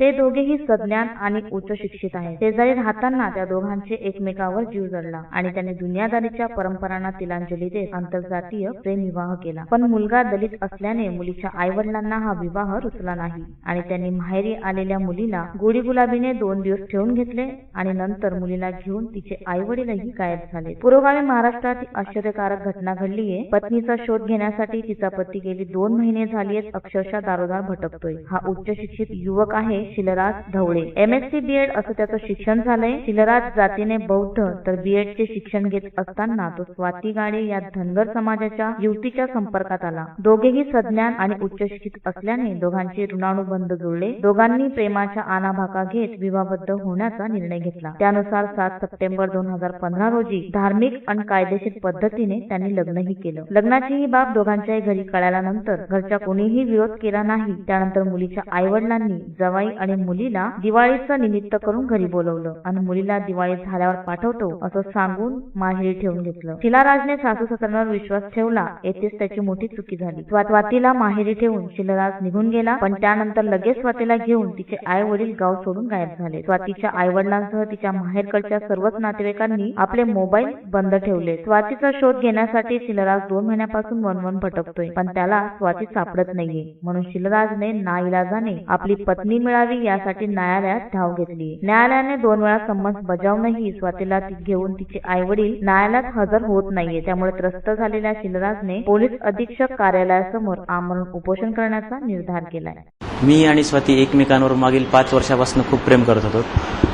ते दोघेही सज्ञान आणि उच्च शिक्षित आहेत. शेजारी राहताना त्या दोघांचे एकमेकावर जीव जडला आणि त्याने दुनियादारीच्या परंपरांना तिलांजली देत आंतरजातीय प्रेमविवाह केला. पण मुलगा दलित असल्याने मुलीच्या आईवडिलांना हा विवाह रुचला नाही आणि त्यांनी माहेरी आलेल्या मुलीला गोडी गुलाबीने दोन दिवस ठेवून घेतले आणि नंतर मुलीला घेऊन तिचे आई वडीलही गायब झाले. पुरोगामी महाराष्ट्रात आश्चर्यकारक घटना घडलीये पत्नीचा शोध घेण्यासाठी तिचा पती गेली दोन महिने झाली अक्षरशः दारोदार भटकतोय. हा उच्च शिक्षित युवक आहे. Shilraj Dhawale. M S C B Ed असं त्याचं शिक्षण झालंय. शिलराज जातीने बौद्ध तर बी चे शिक्षण घेत असताना तो स्वाती गाडे या धनगर समाजाच्या युवतीच्या संपर्कात आला. दोघेही सज्ञान आणि उच्च शिक्षित असल्याने दोघांचे ऋणानुबंध जुळले. दोघांनी प्रेमाच्या आनाभाका घेत विवाहबद्ध होण्याचा निर्णय घेतला. त्यानुसार सात सप्टेंबर दोन हजार पंधरा रोजी धार्मिक आणि कायदेशीर पद्धतीने त्यांनी लग्नही केलं. लग्नाची ही बाब दोघांच्याही घरी कळाल्यानंतर घरच्या कोणीही विरोध केला नाही. त्यानंतर मुलीच्या आईवडिलांनी जवाई आणि मुलीला दिवाळीचं निमित्त करून घरी बोलवलं. आणि मुलीला दिवाळी झाल्यावर पाठवतो असं सांगून माहेरी ठेवून घेतलं. शिलाराजने सासू सासऱ्यांवर विश्वास ठेवला. येथेच त्याची मोठी चुकी झाली. स्वातीला माहेरी ठेवून शिलराज निघून गेला. पण त्यानंतर लगेच स्वातीला घेऊन तिचे आई वडील गाव सोडून गायब झाले. स्वातीच्या आई वडिलांसह तिच्या माहेरकडच्या सर्वच नातेवाईकांनी आपले मोबाईल बंद ठेवले. स्वातीचा शोध घेण्यासाठी शिलराज दोन महिन्यापासून वनवन भटकतोय. पण त्याला स्वाती सापडत नाहीये. म्हणून शिलराजने नाईलाजाने आपली पत्नी मिळावी यासाठी न्यायालयात धाव घेतली. न्यायालयाने दोन वेळा संमत बजावूनही स्वातीला घेऊन तिचे आई वडील न्यायालयात हजर होत नाहीये. त्यामुळे त्रस्त झालेल्या शिलराजने पोलीस अधीक्षक कार्यालयासमोर आमरण उपोषण करण्याचा निर्धार केलाय. मी आणि स्वाती एकमेकांवर मागील पाच वर्षापासून खूप प्रेम करत होतो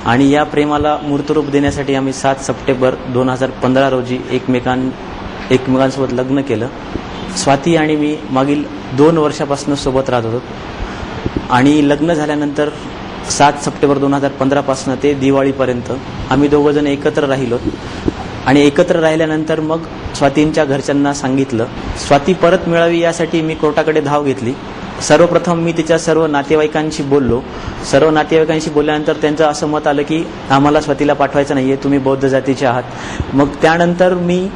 आणि या प्रेमाला मूर्तरूप देण्यासाठी आम्ही सात सप्टेंबर दोन हजार पंधरा रोजी एकमेकां एकमेकांसोबत लग्न केलं. स्वाती आणि मी मागील दोन वर्षापासून सोबत राहत होतो. आणि लग्न झाल्यानंतर सात सप्टेंबर दोन हजार पंधरापासून ते दिवाळीपर्यंत आम्ही दोघंजण एकत्र राहिलो. आणि एकत्र राहिल्यानंतर मग स्वातींच्या घरच्यांना सांगितलं स्वाती परत मिळावी यासाठी मी कोर्टाकडे धाव घेतली. सर्वप्रथम मी तिच्या सर्व नातेवाईकांशी बोललो. सर्व नातेवाईकांशी बोलल्यानंतर त्यांचं असं मत आलं की आम्हाला स्वातीला पाठवायचं नाही आहे तुम्ही बौद्ध जातीचे आहात. मग त्यानंतर मी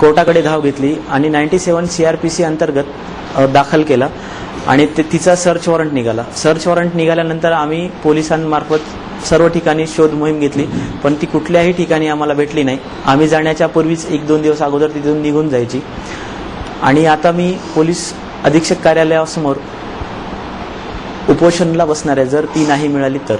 कोर्टाकडे धाव घेतली आणि ninety seven C R P C अंतर्गत दाखल केला. आणि ते तिचा सर्च वॉरंट निघाला. सर्च वॉरंट निघाल्यानंतर आम्ही पोलिसांमार्फत सर्व ठिकाणी शोध मोहीम घेतली. पण ती कुठल्याही ठिकाणी आम्हाला भेटली नाही. आम्ही जाण्याच्या पूर्वीच एक दोन दिवस अगोदर तिथून निघून जायची. आणि आता मी पोलीस अधीक्षक कार्यालयासमोर उपोषणला बसणार आहे. जर ती नाही मिळाली तर.